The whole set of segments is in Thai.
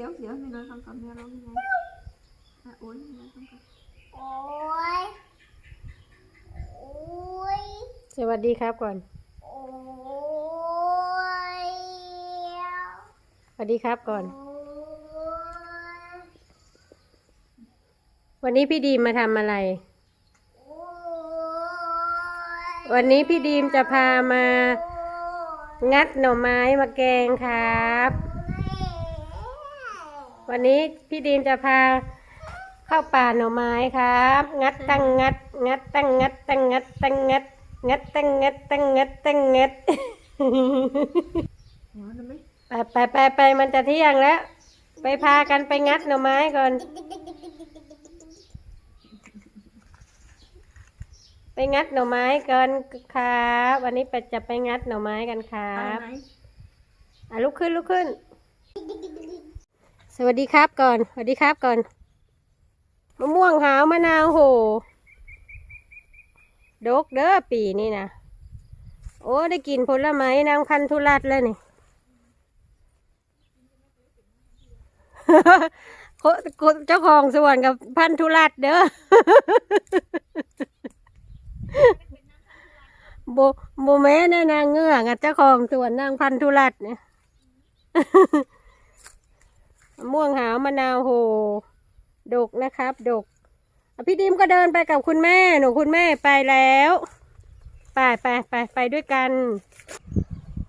สียวเสียวนี่น้อยฟังก่อนแม่ร้องยังไงอะโอ้ยนี่น้อยฟังก่อนโอ้ยโอ้ยสวัสดีครับก่อน โอ้ยสวัสดีครับก่อนโอ้ยวันนี้พี่ดีมมาทำอะไรโอ้ยวันนี้พี่ดีมจะพามา งัดหน่อไม้มาแกงครับ วันนี้พี่ดีมจะพาเข้าป่าหน่อไม้ครับ งัดตั้งงัด งัดตั้งงัดตั้งงัดตั้งงัด งัดตั้งงัดตั้งงัดตั้งงัดหัวนะไหมไปไปไปไปมันจะเที่ยงแล้ว ไปพากันไปงัดหน่อไม้ก่อน ไปงัดหน่อไม้กันครับวันนี้ไปจะไปงัดหน่อไม้กันครัไปบไหนอะลุกขึ้นลุกขึ้น สวัสดีครับก่อน สวัสดีครับก่อน มะม่วงหาวมะนาวโหดกเด้อปีนี่นะโอ้ได้กินผลไม้นางพันธุรัตแล้วนี่เจ้าของสวนกับพันธุรัตเด้อโบโบแม่แน่นางเงือกเจ้าของสวนนางพันธุรัตเนี่ย ม่วงหาวมะนาวโหดกนะครับ ดกพี่ดิมก็เดินไปกับคุณแม่ หนูคุณแม่ไปแล้ว ไปไปไปไปด้วยกัน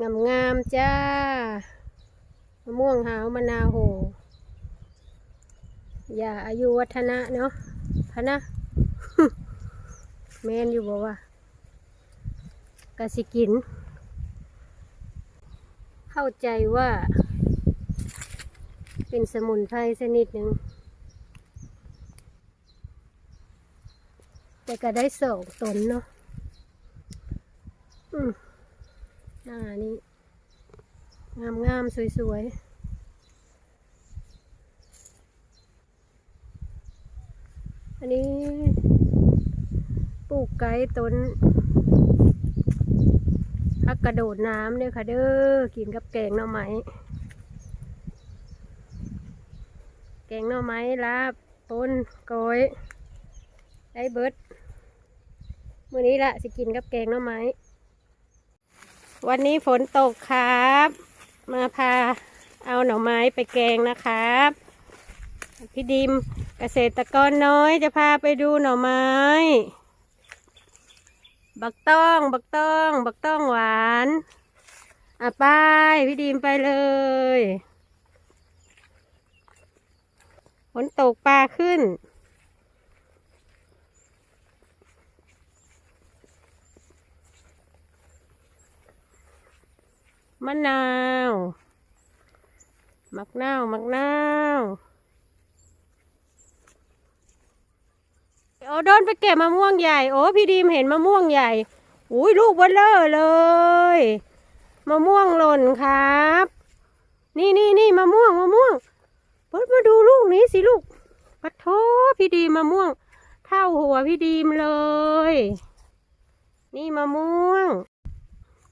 งามงามๆจ้ามะม่วงหาวมะนาวโหอย่าอายุวัฒนะเนาะพะนะแมนอยู่บอกว่ากะสิกิน เข้าใจว่า เป็นสมุนไพรชนิดหนึ่งแต่ก็ได้สองตนเนาะอืมหน้านี้งามงามๆสวยอันนี้ปลูกไก่ต้นพักกระโดดน้ำเนี่ยค่ะเด้อกินกับแกงหน่อไม้ แกงหน่อไม้ลาบปนกอยได้เบิดมื้อนี้ละสิกินกับแกงหน่อไม้ วันนี้ฝนตกครับ มาพาเอาหน่อไม้ไปแกงนะครับพี่ดิมเกษตรกรน้อยจะพาไปดูหน่อไม้ บักต้อง บักต้อง บักต้องหวาน อะไปพี่ดิมไปเลย ฝนตกปลาขึ้น มะนาว มักนาว มักนาวโอ้โดนไปเก็บมะม่วงใหญ่ โอ้พี่ดีมเห็นมะม่วงใหญ่ อุ้ยลูกเบลเลอร์เลย มะม่วงหล่นครับ นี่นี่นี่มะม่วงมะม่วง เปิดมาดูลูกนี้สิลูกปะโถพี่ดีมะม่วง เท่าหัวพี่ดีมเลย นี่มะม่วง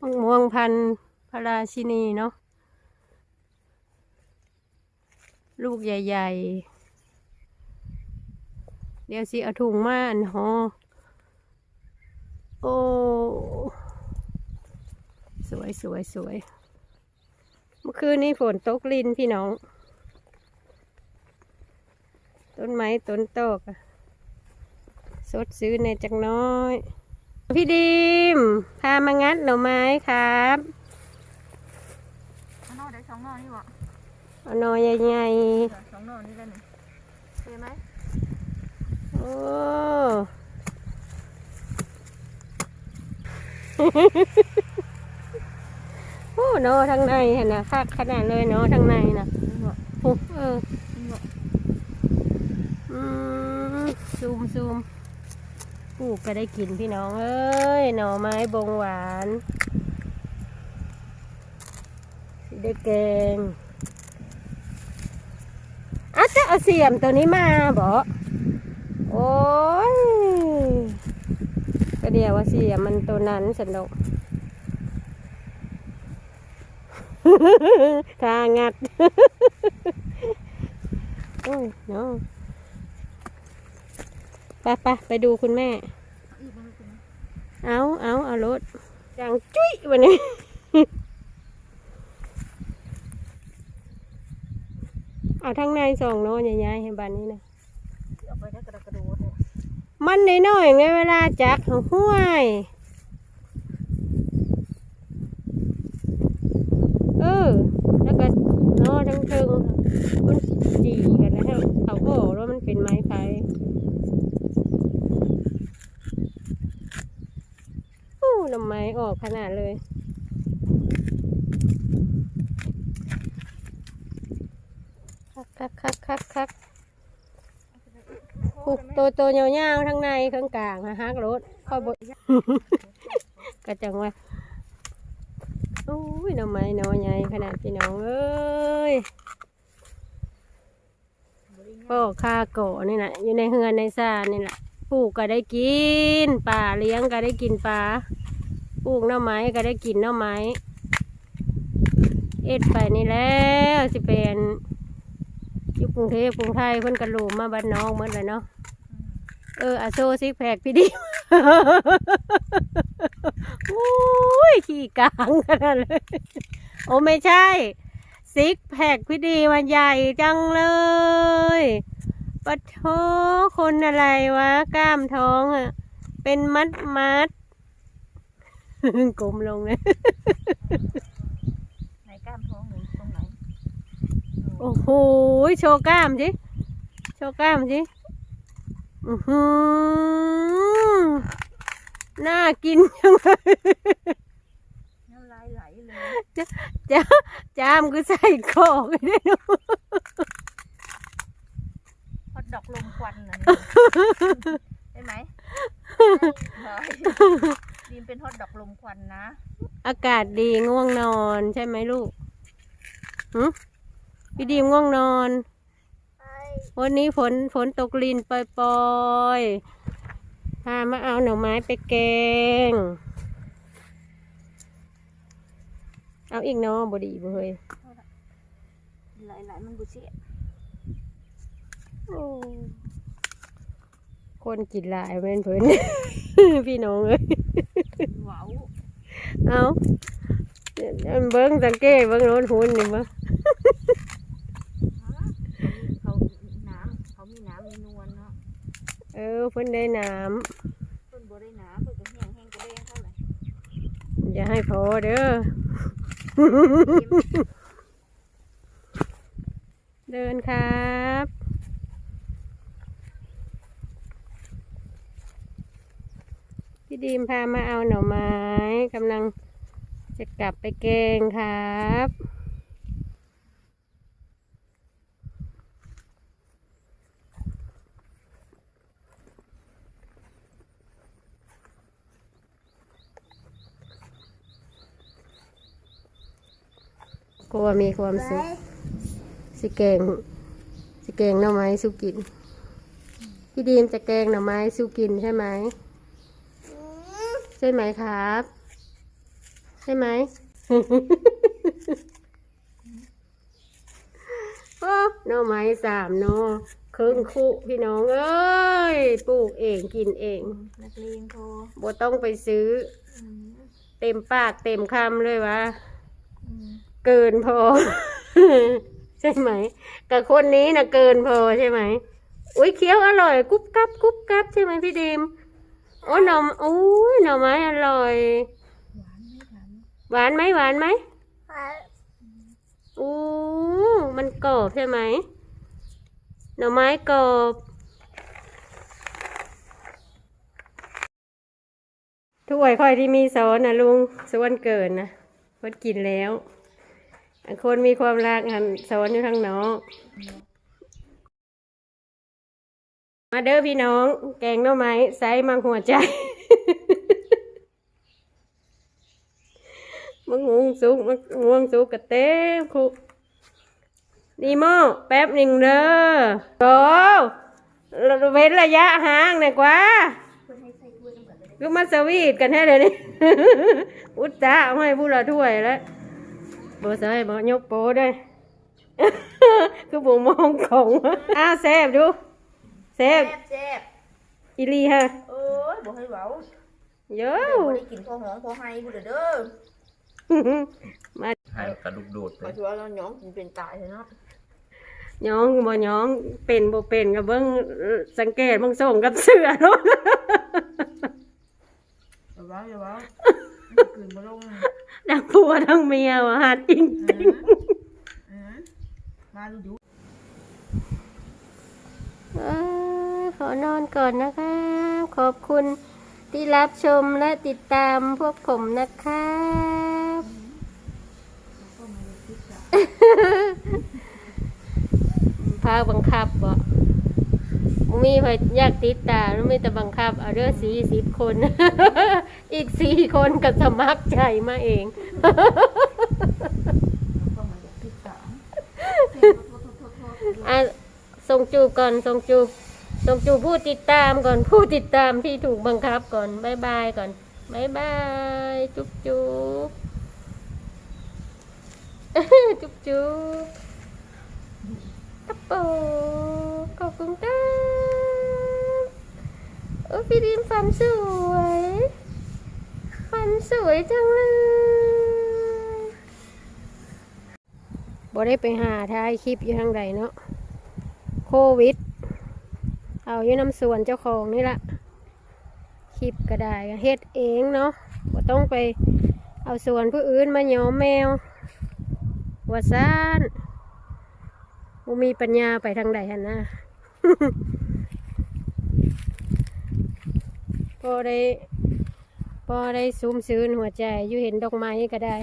มะม่วงพันพระราชินีเนาะลูกใหญ่ ๆ เดี๋ยวสิเอาถุงมาอันหอโอ้ สวยสวยสวย เมื่อคืนนี้ฝนตกลินพี่น้อง ต้นไม้ต้นโตกอะสดซื้อในจักหน้อย พี่ดีมพามางัดหน่อไม้ครับเอานอได้สองนอนี่หวะเอาหน่อใหญ่เดี๋ยวสองนอนี่ได้หนึ่งเห็นไหมๆโอ้โอ้หนอทางในเห็นนะคักขนาดเลยหนอทางในนะนี่หวะโอ้เออนี่หวะอืม ซูมซูมปลูกก็ได้กินพี่น้องเอ้ย หน่อไม้บงหวานสิได้แกงอาจะเอาเสียมตัวนี้มาบ่โอ้ยก็เดียวว่าเสียมมันตัวนั้นสนุกทางัด โอ้ยเนาะ ไปไปไปดูคุณแม่อีกบ้างคุณเอาเอาเอารถจังจุ้ยวันนี้เอาทั้งในสองโลใหญ่ๆให้บ้านนี้นะเอาไปได้กระกระโดดเลยมันน้อยๆไงเวลาจักเขาห้วย เออ แล้วก็นอทั้งเทิงมันจีกันนะฮะเขาก็บอกว่ามันเป็นไม้ไผ่โอ้น้ำไม้ ออกขนาดเลย คักคักคักคักคักผูกตัวตัวยาวๆทั้งในข้างกลางฮะฮักรถเข้าบกระจังว่าโอ้ยหน่อไม้หน่อใหญ่ขนาดพี่น้องเอ้ยก็คาโกะนี่แหละอยู่ในเฮือนในซานนี่แหละปลูกก็ได้กินปลาเลี้ยงก็ได้กินปลา ปลูกหน่อไม้ก็ได้กินหน่อไม้เอ็ดไปนี่แล้วสิเป็นอยู่กรุงเทพกรุงไทยเพิ่นกระโหลมมาบ้านน้องเหมือนเลยเนาะเอออาโซซิกแพคพี่ดิโอ้ยขี้กลางขนาดเลยโอ้ไม่ใช่ ซิกแพคพี่ดีมันใหญ่จังเลยปะโทคนอะไรวะ กล้ามท้องอะ เป็นมัดมัด กลมลงเลยไหนกล้ามท้องหนูตรงไหนโอ้โหโชว์กล้ามสิโชว์กล้ามสิอือหือน่ากินจังเลยน้ำลายไหลเลยจ้าจามก็ใส่กรอกได้เนอะฮอตดอกลมควันนะใช่ไหม ใช่ดีมเป็นฮอตดอกลมควันนะ อากาศดีง่วงนอนใช่ไหมลูกหึพี่ดีมง่วงนอนไอ้วันนี้ฝนฝนตกลินปล่อยๆพามาเอาหน่อไม้ไปแกง เอาอีกเนาะบดีบ่เฮ้ยไหลไหลมันบุเสียโอ้คนกินหลายเป็นเพิ่น พี่น้องเอ้ยว้าว เอาเบิ้งสังเกตเบิ้งโน้นหุ่นนี่มั้งเขาน้ำเขามีน้ำมีนวลเนาะ เออเพิ่นได้น้เพิ่นบ่ได้น้ำเพิ่นก็แห้งแห้งก็แดงเท่าไหร่ำอย่าให้พอเด้อเดินครั พี่ดีมพามาเอาหน่อไม้กำลังจะกลับไปแกงครับกลัวมีความสุขสิแกงสิแกงหน่อไม้สุกิน พี่ดีมจะแกงหน่อไม้สุกินใช่ไหม ใช่ไหมครับ ใช่ไหม โอ้หน่อไม้สามหนอครึ่งคุพี่น้องเอ้ย ปลูกเองกินเอง นักเลงโทรบ่ต้องไปซื้ออืมเต็มปากเต็มคำเลยวะอืมเกินพอ ใช่ไหม กับคนนี้นะเกินพอใช่ไหม อุ้ยเคี้ยวอร่อยกรุบกรับกรุบกรับใช่ไหมพี่ดีม โอ้หน่อโอ้ยหน่อไม้อร่อย หวานไม่ถามหวานไหมหวานไหมไอ้อู้มันกรอบใช่ไหมหน่อไม้กรอบถ้วยค่อยที่มีซอสนะลุงส่วนเกินนะพดกินแล้วอันคนมีความรักหันซอสอยู่ทางนอก มาเด้อพี่น้อง แกงหน่อไม้ไซส์มังหัวใจมังงวงสุกมังงวงสุกกระเต้มคุดีโมแป๊บหนึ่งเด้อโอ้เว้นระยะห่างหน่อยกว่าก็มาสวีทกันแท้เลยนี้อุตส่าห์เอาให้ผู้ละถ้วยแล้วโบใส่บอยกโปด้วยคือบ่มองของอ้าแซ่บดู แซ่แซ่บบแซ่บอีหลีฮะเอ้ยบ่ให้เว้าโยเดี๋ยวบ่ได้กินพอหอมพอไห้บุเด้อเด้อมาหายกระดูกโดดเลขอยชัวาเราหยองกินเป็นตายเลยเนาะย้องบ่ย้องเป็นบ่เป็นก็เบิ่งสังเกตเบิ่งส่งกับเสื้อเนาะอย่าเว้าอย่าเว้ากินบ่ลงทั้งผัวทั้งเมียว่าหาจริงอืมมาดูดูเอ้ย ขอนอนก่อนนะคะขอบคุณที่รับชมและติดตามพวกผมนะครับพาบังคับบ่มีใครอยากติดตามไม่แต่บังคับเอาเด้องสี่สิบคน อีกสี่คนก็สมัครใจมาเองก็มาจากพิษสามอะส่งจูบก่อนส่งจูบ ส่งจูผู้ติดตามก่อนผู้ติดตามที่ถูกบังคับก่อนบายบายก่อนบายบายจุ๊บจุ๊บจุ๊บจุ๊บตะโปขอบคุณครับโอ้พี่ดิมฟันสวยฟันสวยจังเลยบ่ได้ไปหาถ่ายคลิปอยู่ทางใดเนาะโควิด เอาอยู่น้ำสวนเจ้าของนี่ละคลิปก็ได้เฮ็ดเองเนาะบ่ต้องไปเอาสวนผู้อื่นมาย้อมแมวว่าซ่านบ่มีปัญญาไปทางใดหันนะพอได้พอได้ซูมซื้นหัวใจอยู่เห็นดอกไม้ก็ได้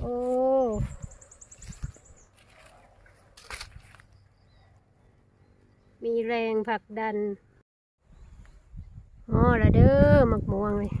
โอ้ มีแรงผลักดันอ๋อละเด้อมักม่วงเลย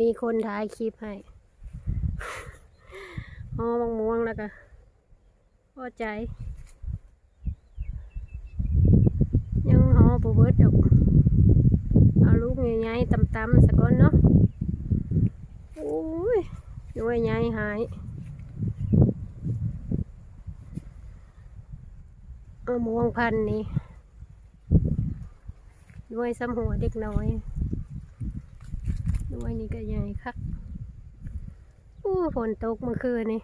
มีคนถ่ายคลิปให้อ๋อมักม่วงแล้วก็พอใจ ยังหอบูเบิดดอกเอาลูกใหญ่ๆต่ำๆสักก้อนเนาะโอ้ยหน่วยใหญ่หายเอาม่วงพันนี่ ด้วยซ้ำหัวเด็กน้อย ด้วยนี่ก็ใหญ่คักอู้ฝนตกเมื่อคืนนี่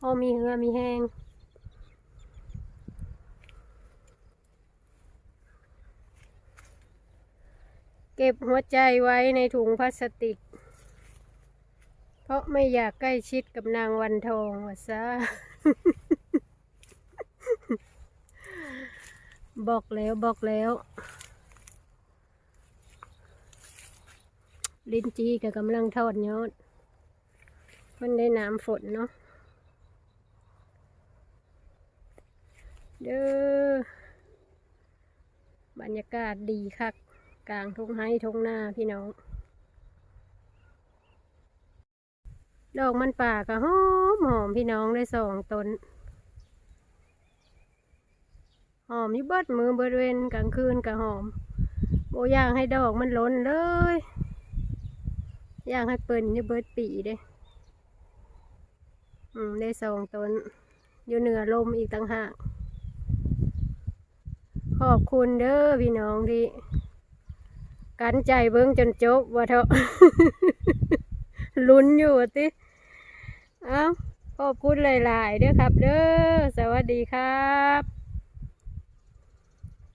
พอมีเหือมีแห้งเก็บหัวใจไว้ในถุงพลาสติก เพราะไม่อยากใกล้ชิดกับนางวันทองว่าซะ บอกแล้วบอกแล้ว ลินจีก็กำลังทอดยอด มันได้น้ำฝนเนาะเด้อบรรยากาศดีคักกลางทุ่งไห้ทุ่งนาพี่น้อง ดอกมันป่าก็หอมหอมพี่น้องได้สองต้น หอมอยู่เบิดมือเบิดเวนกลางคืนก็หอมโบอยากให้ดอกมันล้นเลยอยากให้เปิ่นอยู่เบิดปีเด้อืมได้สองต้น อยู่เหนือลมอีกต่างหากขอบคุณเด้อพี่น้องที่กันใจเบิ้งจนจบว่าเถอะลุ้นอยู่ติเอ้าขอบคุณหลาย ๆ เด้อครับ เด้อสวัสดีครับ